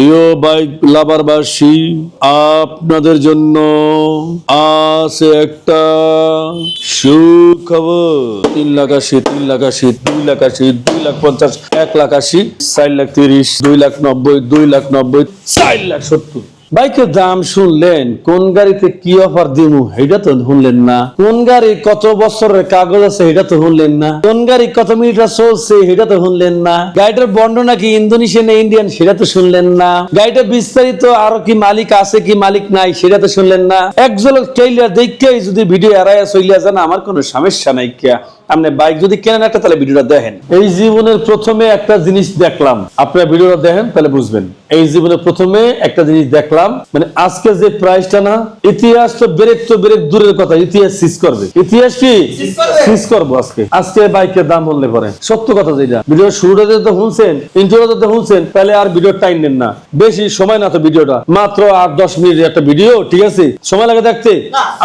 প্রিয় বাইক লাভারবাসী, আপনাদের জন্য আছে একটা সুখবর। তিন লাখ আশি, তিন লাখ আশি, দুই লাখ আশি, দুই লাখ পঞ্চাশ, এক লাখ আশি, চার লাখ তিরিশ, দুই লাখ নব্বই, দুই লাখ নব্বই, চার লাখ সত্তর। বাইকের দাম শুনলেন, কোন গাড়িতে কি অফার দিমু এটা তো শুনলেন না। কোন গাড়ি কত বছরের কাগজ আছে এটা তো শুনলেন না। কোন গাড়ি কত মিটার চলছে এটা তো শুনলেন না। গাড়িটার বর্ণনা কি ইন্দোনেশিয়ান না ইন্ডিয়ান সেটা তো শুনলেন না। গাড়িটা বিস্তারিত আরও কি মালিক আছে কি মালিক নাই সেটা তো শুনলেন না। একজন ট্রেইলার দেখে যদি ভিডিও এড়াইয়া চলিয়া যান, আমার কোনো সমস্যা নাই কিয়া। আপনি বাইক যদি কেনেন একটা, তাহলে ভিডিওটা দেখেন। এই জীবনের প্রথমে একটা জিনিস দেখলাম। আপনারা ভিডিওটা দেখেন, তাহলে বুঝবেন। এই জীবনের প্রথমে একটা জিনিস দেখলাম। মানে আজকে যে প্রাইসটা না ইতিহাস তো ব্রেক তো ব্রেক দূরের কথা ইতিহাস সিজ করবে। ইতিহাস কি? সিজ করব। আজকে। আজকে বাইকের দাম বললে পরে। সত্য কথা যেটা। ভিডিও শুরুটাতে তো শুনছেন ইন্ট্রোটাতে তো শুনছেন তাহলে আর ভিডিও টাইম নেন না। বেশি সময় না তো ভিডিওটা। মাত্র আট দশ মিনিট একটা ভিডিও ঠিক আছে? সময় লাগে দেখতে?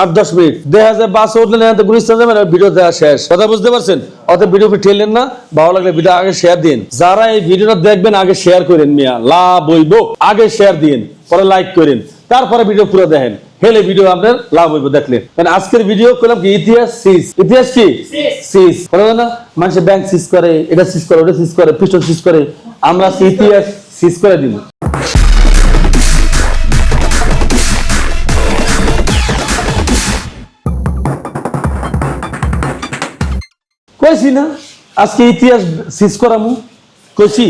আট দশ মিনিট। দেখা যায় বাস উঠলে না গুলিস্তান যাবেন ভিডিও দেওয়া শেষ। কথা বুঝতে পারছেন? অত ভিডিও ঠেললেন না ভালো লাগলে ভিডিও আগে শেয়ার দিন যারা এই ভিডিওটা দেখবেন আগে শেয়ার করেন মিয়া। লাভ হইব। আগে শেয়ার দিন পরে লাইক করেন তারপরে ভিডিও পুরো দেখেন। হেলে ভিডিও আপনার লাভ হইব দেখলেন। কারণ আজকের ভিডিও করলাম কি ইতিহাস সিজ। ইতিহাস কি? সিজ। বলে না মানুষ ব্যাংক সিজ করে এটা সিজ করে ওটা সিজ করে পিস্টল সিজ করে আমরা ইতিহাস সিজ করে দিব। কইছি না আজকে ইতিহাস সিজ করামু? কইছি?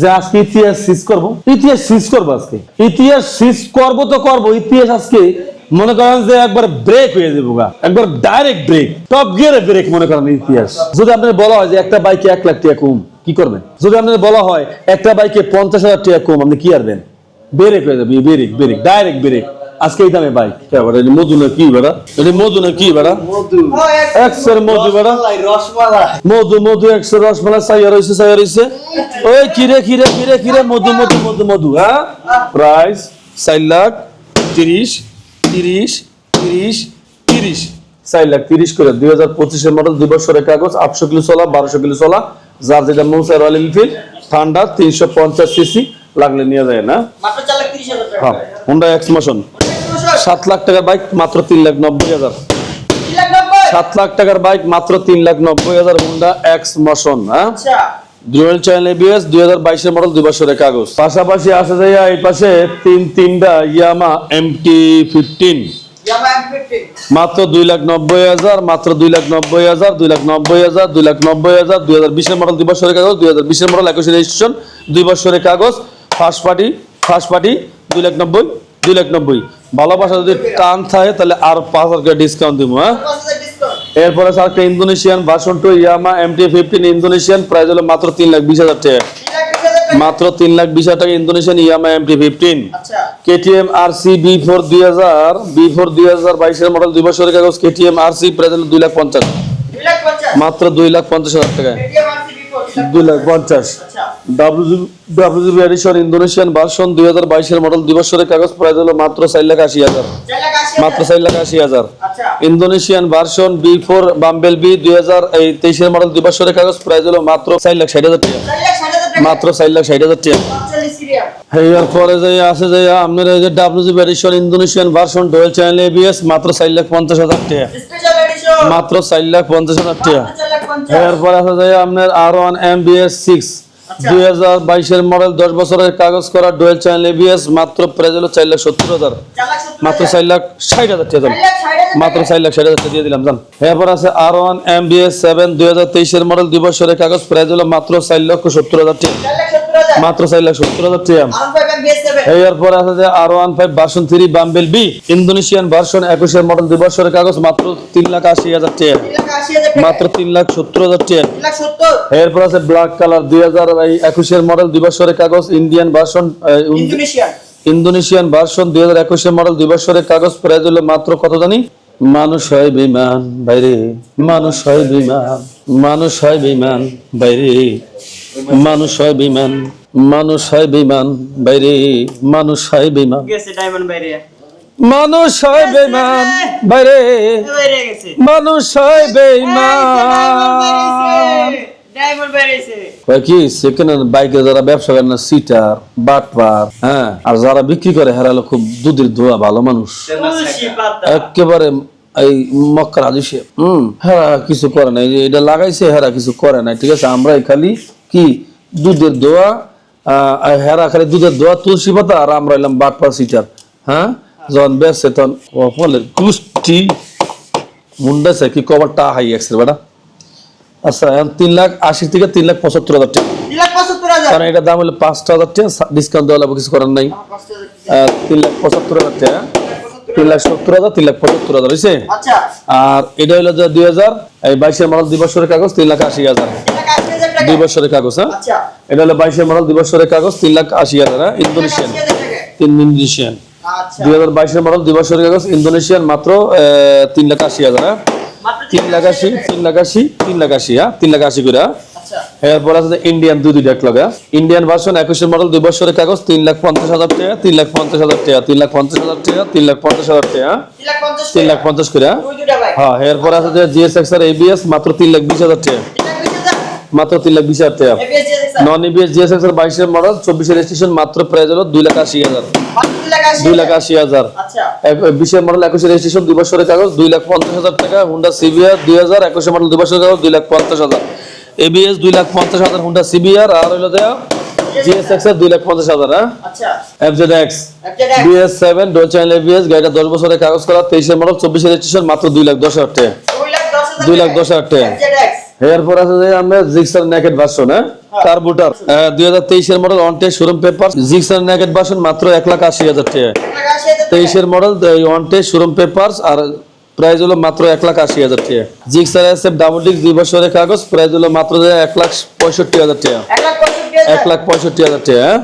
যে আজকে ইতিহাস সিজ করব। ইতিহাস সিজ করব আজকে। ইতিহাস সিজ করব তো করব, ইতিহাস আজকে মনে করেন যে একবার ব্রেক হয়ে যাব একবার ডাইরেক্ট ব্রেক টপ গিয়ারে ব্রেক মনে করেন ইতিহাস। যদি আপনার বলা হয় যে একটা বাইকে এক লাখ টাকা কম, কি করবেন? যদি আপনার বলা হয় একটা বাইকে পঞ্চাশ হাজার টাকা কম, আপনি কি আরবেন ব্রেক হয়ে যাবে ব্রেক ব্রেক ডাইরেক্ট ব্রেক আজকে এই দামে বাইক মধু না কি বেড়া? এটা মধু না কি বেড়া? একশের মধু বেড়া। মধু মধু একশো রসমালাই চাইয়া রয়েছে চাইয়া রয়েছে ওই কিরে কিরে কিরে কিরে মধু মধু মধু মধু হ্যাঁ? প্রাইস চার লাখ তিরিশ তিরিশ তিরিশ তিরিশ। চার লাখ তিরিশ করে দুই হাজার পঁচিশের মডেল দুই বছরের কাগজ আটশো কিলো চলা বারোশো কিলো চলা যার যেটা মৌসা রয়্যাল এনফিল্ড ঠান্ডা তিনশো পঞ্চাশ সিসি লাগলে নিয়ে যায় না? হ্যাঁ হুন্ডা এক্সমোশন সাত লাখ টাকার বাইক মাত্র তিন লাখ নব্বই হাজার। সাত লাখ টাকার বাইক মাত্র তিন লাখ নব্বই হাজার হুন্ডা এক্স মোশন হ্যাঁ? ডুয়েল চ্যানেল এবিএস দুই হাজার বাইশের মডেল দুই বছরের কাগজ। পাশাপাশি আসা যায় এই পাশে তিন তিনটা ইয়ামা এমটি ফিফটিন মাত্র দুই লাখ নব্বই হাজার মাত্র দুই লাখ নব্বই হাজার দুই লাখ নব্বই হাজার দুই লাখ নব্বই হাজার দুই হাজার বিশের মডেল দুই বছরের কাগজ দুই হাজার বিশের মডেল একুশে রেজিস্ট্রেশন দুই বছরের কাগজ ফার্স্ট পার্টি ফার্স্ট পার্টি দুই লাখ নব্বই। দুই লাখ নব্বই। ভালোবাসা যদি টান থাকে তাহলে আর পাঁচ হাজার ডিসকাউন্ট দিব হ্যাঁ? এরপরে আছে একটা Indonesian version two Yamaha MT fifteen Indonesian price হলো মাত্র তিন লাখ বিশ হাজার টাকা। টাকা। মাত্র তিন লাখ বিশ হাজার টাকা ইন্দোনেশিয়ান ইয়ামা এমটি ফিফটিন আচ্ছা। কেটিএম আর সি বি ফোর দুই হাজার বি ফোর দুই হাজার বাইশের মডেল দুই বছরের কাগজ কেটিএম আর সি প্রাইস হলো দুই লাখ পঞ্চাশ। মাত্র দুই লাখ পঞ্চাশ হাজার টাকায় বিফোর দুই লাখ পঞ্চাশ। ডাব্লিউজিবি এডিশন ইন্দোনেশিয়ান ভার্সন দুই হাজার বাইশের মডেল দুই বছরের কাগজ প্রাইস হলো মাত্র চার লাখ আশি হাজার। মাত্র চার লাখ আশি হাজার। Indonesian version B four bumblebee দুই হাজার এই তেইশের মডেল দুই বছরের কাগজ প্রাইস হলো মাত্র চার লাখ ষাট হাজার টাকা। মাত্র চার লাখ ষাট হাজার টাকা। এর পরে যে আছে যে আপনার এই যে WG edition Indonesian version dual channel ABS মাত্র চার লাখ পঞ্চাশ হাজার টাকা। মাত্র চার লাখ পঞ্চাশ হাজার টাকা। পঞ্চাশ। এরপর আছে যে আপনার R one M BS six আচ্ছা। দুই হাজার বাইশের মডেল দশ বছরের কাগজ করা ডোয়েল চ্যানেল এবিএস মাত্র প্রাইস হলো চার লাখ সত্তর হাজার। মাত্র চার লাখ ষাট হাজার টাকা মাত্র চার লাখ ষাট হাজার টাকা দিয়ে দিলাম জান। এরপর আছে R one M BS seven দুই হাজার তেইশের মডেল দুই বছরের কাগজ প্রাইস হলো মাত্র চার লক্ষ সত্তর হাজার টাকা। মাত্র চার লাখ সত্তর হাজার টাকা আরন ফাইভ এম বিএস সেভেন এরপর আছে যে R one five version three bumblebee Indonesian version একুশের মডেল দুই বছরের কাগজ মাত্র তিন লাখ আশি হাজার টাকা। মাত্র তিন লাখ সত্তর হাজার সত্তর। এরপর আছে ব্ল্যাক কালার দুই হাজার একুশের মডেল দুই বছরের কাগজ ইন্ডিয়ান ভার্সন ইন্দোনেশিয়ান ভার্সন দুই হাজার একুশের মডেল দুই বছরের কাগজ প্রাইস হলো মাত্র কত জানি? মানুষ হয় বিমান বাইরে। মানুষ হয় বিমান মানুষ হয় বিমান বাইরে। মানুষ হয় বিমান মানুষ হয় বিমান বাইরে মানুষ হয় বিমান মানুষ হয় বেমান বাইরে মানুষ হয় বেমান কি সেকেন্ড বাইকে যারা ব্যবসা করে না সিটার বাটপার হ্যাঁ আর যারা বিক্রি করে হেরালো খুব দুধের ধোয়া ভালো মানুষ। একেবারে এই মক্কার হাদিসে হম হেরা কিছু করে না এটা লাগাইছে হেরা কিছু করে না ঠিক আছে আমরাই খালি কি? দুধের দোয়া হেরা খালি দুধের দোয়া তুলসী পাতা আর আমরা এলাম বাটপা সিটার হ্যাঁ? যখন বেসে তখন ফলের কুষ্টি মুন্ডাছে কি কভারটা হাই এক্সের বেটা। আচ্ছা এখন তিন লাখ আশি থেকে তিন লাখ পঁচাত্তর হাজার টাকা। কারণ এটার দাম হলো পাঁচটা হাজার টাকা ডিসকাউন্ট দেওয়া লাগবে কিছু করার নাই। আহ, তিন লাখ পঁচাত্তর হাজার টাকা। তিন লাখ সত্তর হাজার তিন লাখ পঁচাত্তর হাজার হয়েছে আচ্ছা। আর এটা হলো দুই হাজার এই বাইশের মডেল দুই বছরের কাগজ তিন লাখ আশি হাজার। লাখ টাকা দুই বছরের কাগজ হ্যাঁ আচ্ছা এটা হলো বাইশের মডেল দুই বছরের কাগজ তিন লাখ আশি হাজার হ্যাঁ ইন্দোনেশিয়ান তিন ইন্দোনেশিয়ান আচ্ছা দুই হাজার বাইশের মডেল দুই বছরের কাগজ ইন্দোনেশিয়ান মাত্র তিন লাখ আশি হাজার হ্যাঁ তিন লাখ আশি তিন লাখ আশি তিন লাখ আশি হ্যাঁ তিন লাখ আশি করে হ্যাঁ? আচ্ছা এরপর আছে ইন্ডিয়ান দুই দুইটা এক লগা ইন্ডিয়ান ভার্সন একুশের মডেল দুই বছরের কাগজ তিন লাখ পঞ্চাশ হাজার টাকা তিন লাখ পঞ্চাশ হাজার টাকা তিন লাখ পঞ্চাশ হাজার টাকা তিন লাখ পঞ্চাশ হাজার টাকা হ্যাঁ? তিন লাখ পঞ্চাশ লাখ টাকা। করে হ্যাঁ? হ্যাঁ এরপর আছে যে জিএসএক্স আর এবিএস মাত্র তিন লাখ বিশ হাজার টাকা তিন লাখ বিশ হাজার মাত্র তিন লাখ বিশ হাজার টাকা? নন এবিএস জিএসএক্স এর বাইশের মডেল চব্বিশের রেজিস্ট্রেশন মাত্র প্রাইস হলো দুই লাখ আশি হাজার। দুই লাখ আশি হাজার। আচ্ছা। বিশের মডেল একুশের রেজিস্ট্রেশন দুই বছরের কাগজ দুই লাখ পঞ্চাশ হাজার টাকা। হুন্ডা সিবিআর দুই হাজার একুশের মডেল দুই বছরের কাগজ দুই লাখ পঞ্চাশ হাজার। এবিএস দুই লাখ পঞ্চাশ হাজার হুন্ডা সিবিআর আর হইল দেয়া জিএসএক্স এর দুই লাখ পঞ্চাশ হাজার হ্যাঁ? আচ্ছা। FZ X. BS seven dual channel ABS গাড়িটা দশ বছরের কাগজ করা তেইশের মডেল চব্বিশের রেজিস্ট্রেশন মাত্র দুই লাখ দশ হাজার টাকা। দুই লাখ দশ হাজার টাকা। এরপর আছে যে আমরা জিক্সার নেকেট ভার্সন হ্যাঁ কার্বুটার দুই হাজার তেইশের model on test showroom paper Gixxer naked version মাত্র এক লাখ আশি হাজার টাকা। তেইশের model one test showroom paper আর প্রাইস হলো মাত্র এক লাখ আশি হাজার টাকা জিক্সার এস এফ ডাবল ডিক্স দুই বছরের কাগজ প্রাইস হলো মাত্র এক লাখ পঁয়ষট্টি হাজার টাকা এক লাখ পঁয়ষট্টি হাজার। এক লাখ পঁয়ষট্টি হাজার টাকা হ্যাঁ?